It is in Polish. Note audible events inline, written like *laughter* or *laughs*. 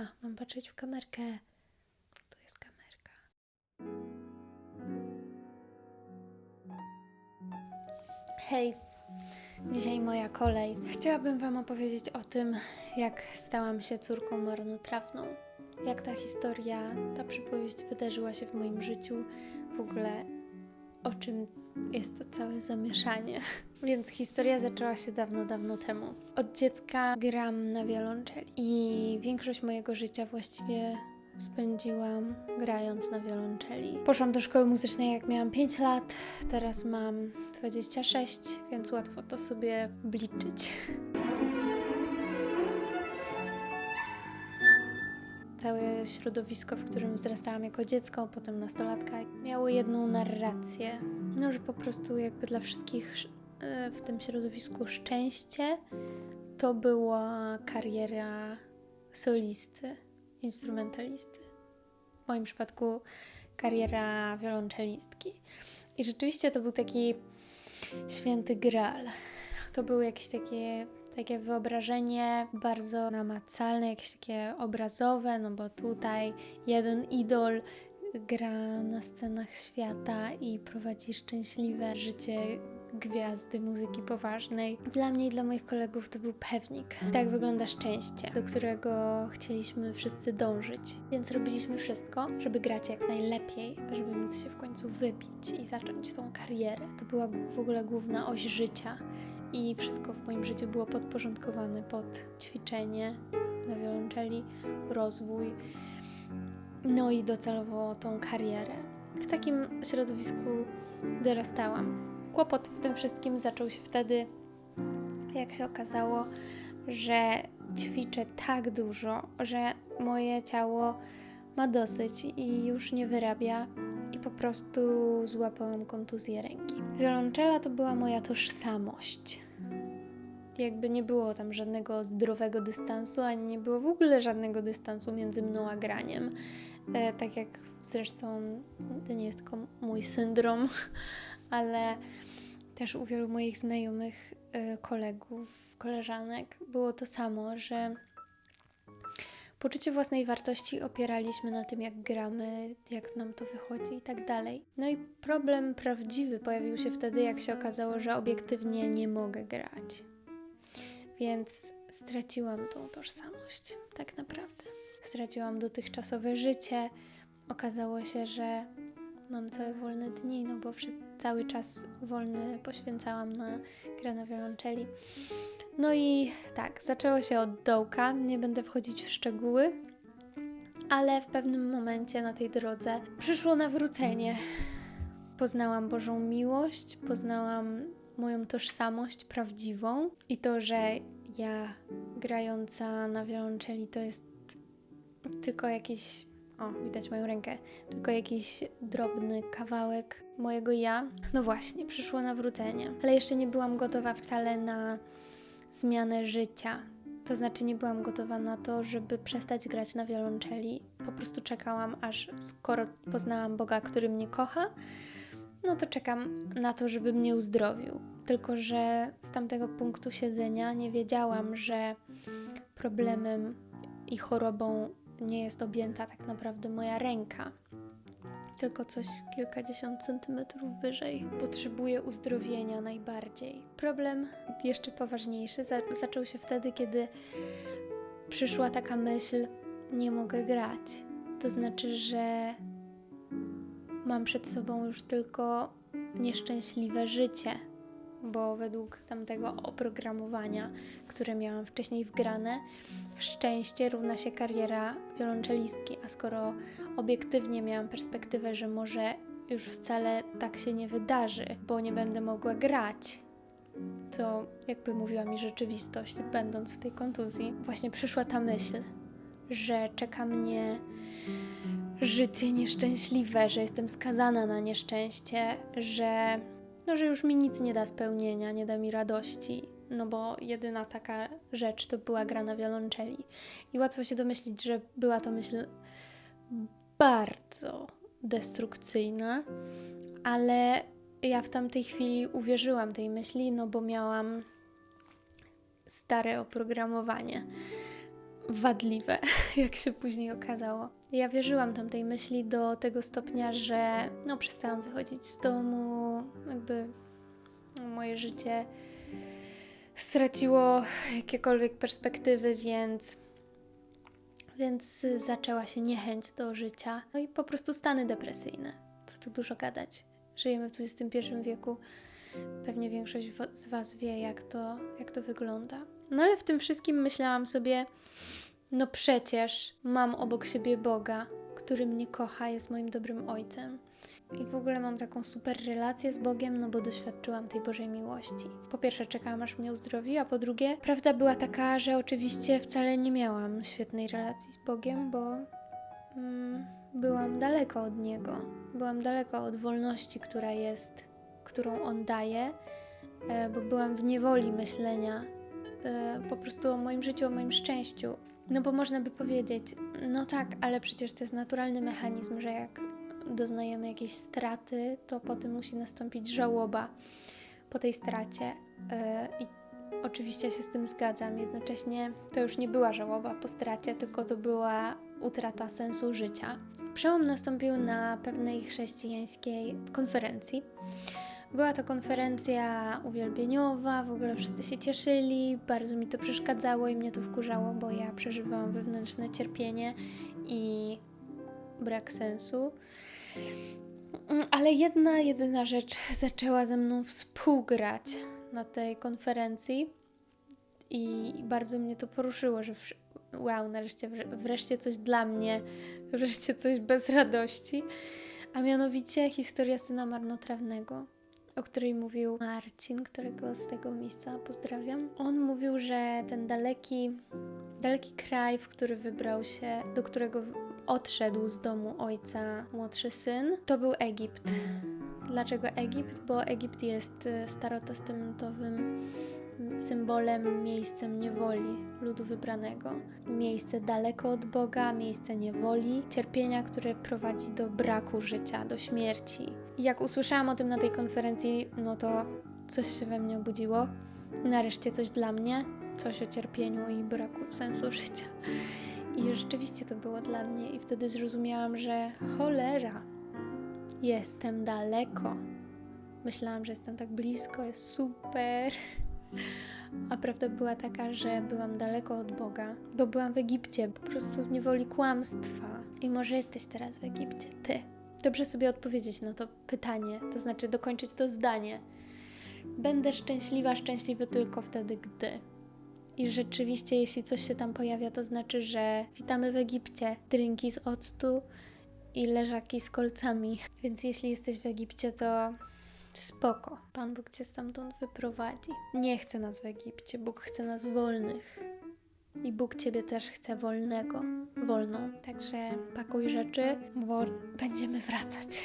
A, mam patrzeć w kamerkę. To jest kamerka. Hej, dzisiaj moja kolej. Chciałabym Wam opowiedzieć o tym, jak stałam się córką marnotrawną. Jak ta historia, ta przypowieść wydarzyła się w moim życiu, w ogóle o czym jest to całe zamieszanie. *laughs* Więc historia zaczęła się dawno, dawno temu. Od dziecka gram na wiolonczeli i większość mojego życia właściwie spędziłam grając na wiolonczeli. Poszłam do szkoły muzycznej jak miałam 5 lat, teraz mam 26, więc łatwo to sobie obliczyć. Całe środowisko, w którym wzrastałam jako dziecko, potem nastolatka, miało jedną narrację. No, że po prostu jakby dla wszystkich e, w tym środowisku szczęście to była kariera solisty, instrumentalisty. W moim przypadku kariera wiolonczelistki. I rzeczywiście to był taki święty graal. To było jakieś takie, takie wyobrażenie bardzo namacalne, jakieś takie obrazowe, no bo tutaj jeden idol gra na scenach świata i prowadzi szczęśliwe życie gwiazdy muzyki poważnej. Dla mnie i dla moich kolegów to był pewnik. Tak wygląda szczęście, do którego chcieliśmy wszyscy dążyć. Więc robiliśmy wszystko, żeby grać jak najlepiej, żeby móc się w końcu wybić i zacząć tą karierę. To była w ogóle główna oś życia. I wszystko w moim życiu było podporządkowane pod ćwiczenie na wiolonczeli, rozwój, no i docelowo tą karierę. W takim środowisku dorastałam. Kłopot w tym wszystkim zaczął się wtedy, jak się okazało, że ćwiczę tak dużo, że moje ciało ma dosyć i już nie wyrabia i po prostu złapałam kontuzję ręki. Wiolonczela to była moja tożsamość. Jakby nie było tam żadnego zdrowego dystansu, ani nie było w ogóle żadnego dystansu między mną a graniem. E, tak jak zresztą to nie jest tylko mój syndrom, *laughs* ale też u wielu moich znajomych, e, kolegów, koleżanek było to samo, że poczucie własnej wartości opieraliśmy na tym, jak gramy, jak nam to wychodzi i tak dalej. No i problem prawdziwy pojawił się wtedy, jak się okazało, że obiektywnie nie mogę grać. Więc straciłam tą tożsamość, tak naprawdę. Straciłam dotychczasowe życie. Okazało się, że mam całe wolne dni, no bo wszy- cały czas wolny poświęcałam na grę na wiolonczeli. No i tak, zaczęło się od dołka, nie będę wchodzić w szczegóły, ale w pewnym momencie na tej drodze przyszło nawrócenie. Poznałam Bożą miłość, poznałam moją tożsamość prawdziwą i to, że ja grająca na wiolonczeli to jest tylko jakiś, o, widać moją rękę, tylko jakiś drobny kawałek mojego ja. No właśnie, przyszło nawrócenie, ale jeszcze nie byłam gotowa wcale na zmianę życia. To znaczy, nie byłam gotowa na to, żeby przestać grać na wiolonczeli. Po prostu czekałam, aż skoro poznałam Boga, który mnie kocha, no to czekam na to, żeby mnie uzdrowił. Tylko, że z tamtego punktu siedzenia nie wiedziałam, że problemem i chorobą nie jest objęta tak naprawdę moja ręka, tylko coś kilkadziesiąt centymetrów wyżej. Potrzebuję uzdrowienia najbardziej. Problem jeszcze poważniejszy za- zaczął się wtedy, kiedy przyszła taka myśl: nie mogę grać. To znaczy, że mam przed sobą już tylko nieszczęśliwe życie, bo według tamtego oprogramowania, które miałam wcześniej wgrane, szczęście równa się kariera wiolonczelistki, a skoro obiektywnie miałam perspektywę, że może już wcale tak się nie wydarzy, bo nie będę mogła grać, co jakby mówiła mi rzeczywistość, będąc w tej kontuzji, właśnie przyszła ta myśl, że czeka mnie życie nieszczęśliwe, że jestem skazana na nieszczęście, że, no, że już mi nic nie da spełnienia, nie da mi radości, no bo jedyna taka rzecz to była gra na wiolonczeli. I łatwo się domyślić, że była to myśl bardzo destrukcyjna, ale ja w tamtej chwili uwierzyłam tej myśli, no bo miałam stare oprogramowanie. Wadliwe, *laughs* jak się później okazało. Ja wierzyłam tamtej myśli do tego stopnia, że no przestałam wychodzić z domu, jakby moje życie straciło jakiekolwiek perspektywy, więc więc zaczęła się niechęć do życia. No i po prostu stany depresyjne. Co tu dużo gadać. Żyjemy w XXI wieku. Pewnie większość z Was wie, jak to, jak to wygląda. No ale w tym wszystkim myślałam sobie, no przecież mam obok siebie Boga, który mnie kocha, jest moim dobrym ojcem. I w ogóle mam taką super relację z Bogiem, no bo doświadczyłam tej Bożej miłości. Po pierwsze, czekałam aż mnie uzdrowi, a po drugie, prawda była taka, że oczywiście wcale nie miałam świetnej relacji z Bogiem, bo mm, byłam daleko od Niego. Byłam daleko od wolności, która jest, którą On daje, e, bo byłam w niewoli myślenia e, po prostu o moim życiu, o moim szczęściu. No bo można by powiedzieć, no tak, ale przecież to jest naturalny mechanizm, że jak doznajemy jakiejś straty, to potem musi nastąpić żałoba po tej stracie. E, I oczywiście się z tym zgadzam. Jednocześnie to już nie była żałoba po stracie, tylko to była utrata sensu życia. Przełom nastąpił na pewnej chrześcijańskiej konferencji. Była to konferencja uwielbieniowa, w ogóle wszyscy się cieszyli, bardzo mi to przeszkadzało i mnie to wkurzało, bo ja przeżywałam wewnętrzne cierpienie i brak sensu. Mm, Ale jedna, jedyna rzecz *laughs* zaczęła ze mną współgrać na tej konferencji i bardzo mnie to poruszyło, że wow, nareszcie wreszcie coś dla mnie, wreszcie coś bez radości, a mianowicie historia syna marnotrawnego, o której mówił Marcin, którego z tego miejsca pozdrawiam. On mówił, że ten daleki, daleki kraj, w który wybrał się, do którego odszedł z domu ojca młodszy syn, to był Egipt. Dlaczego Egipt? Bo Egipt jest e, starotestamentowym symbolem, miejscem niewoli ludu wybranego. Miejsce daleko od Boga, miejsce niewoli, cierpienia, które prowadzi do braku życia, do śmierci. Jak usłyszałam o tym na tej konferencji, no to coś się we mnie obudziło. Nareszcie coś dla mnie, coś o cierpieniu i braku sensu *laughs* życia. I rzeczywiście to było dla mnie, i wtedy zrozumiałam, że cholera, jestem daleko. Myślałam, że jestem tak blisko, jest super. A prawda była taka, że byłam daleko od Boga, bo byłam w Egipcie, po prostu w niewoli kłamstwa. I może jesteś teraz w Egipcie, ty. Dobrze sobie odpowiedzieć na to pytanie, to znaczy dokończyć to zdanie. Będę szczęśliwa, szczęśliwy tylko wtedy, gdy. I rzeczywiście, jeśli coś się tam pojawia, to znaczy, że witamy w Egipcie. Drinki z octu i leżaki z kolcami. Więc jeśli jesteś w Egipcie, to spoko. Pan Bóg cię stamtąd wyprowadzi. Nie chce nas w Egipcie, Bóg chce nas wolnych. I Bóg ciebie też chce wolnego, wolną. Także pakuj rzeczy, bo będziemy wracać.